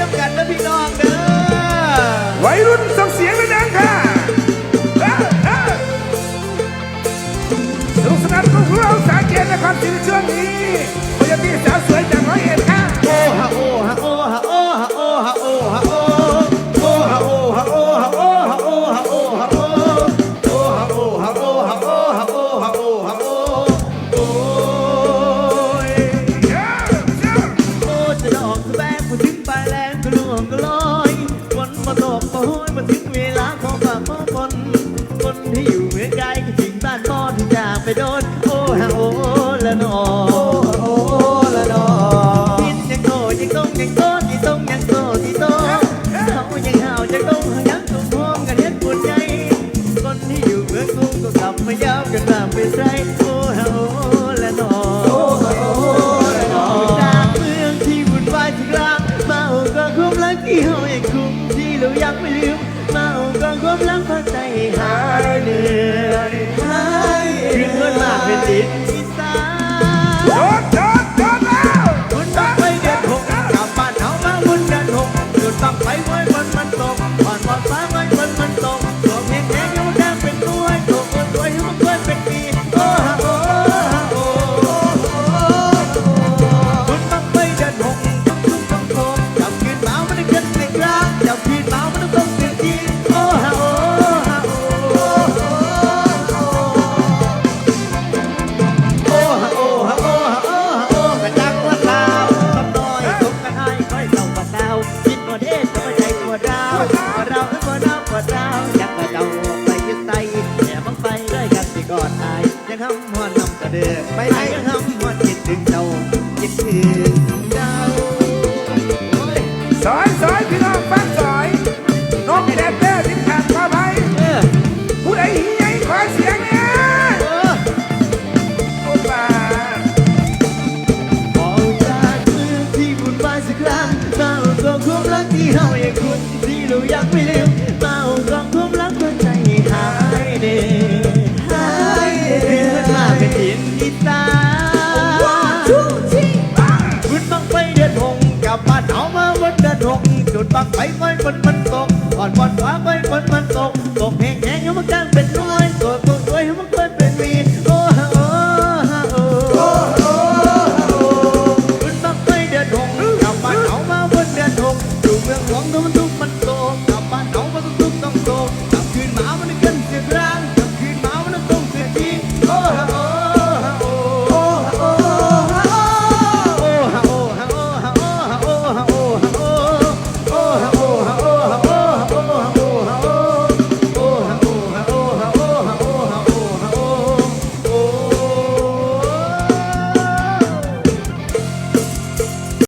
น้ำกันนะพี่น้องเด้อไวรุ่นส ไปใส่โอ้โหและนอจาเมืองที่วุ่นวที่กลางมาก็คุ้มรักที่เฮยคุ้มที่เรายังไม่ลืมมาก็คุ้มรักพอใจหายเหนื่อยขึ้นเงินมากเปดิำกระเดือกไปไหนทำว่ดคิดถึงเจ้าคิดถึงเจ้าสอยสอยพี่น้องฟังสอยน้องแดดเด้อทิ้งขาดมาไปผู้ใดหิ้งใหญ่ขอเสียงเนี่ยโอ้ป่าออกจากเมือนที่บุญบ้านสักครั้งมาเอาตัวความรักที่เฮาอยาคุ้นที่เราอยากไม่ลืม ปักไปไฟฝนมันตกก่อนบอลฟ้าไปฝนมันตก ตกแห้งแห้งอยู่มันกลางเป็นน้อยตัวตัวด้วยมันเคยเป็นมีโอ้โหโอ้โหโอ้โหขึ้นปักไปเดือดหงกลับบ้านเอามาบนเดือดหงอยู่เมืองหลวงตัมันทุกมันโตกลับบ้านเอามาทุกต้องโตกลับคืนมามัน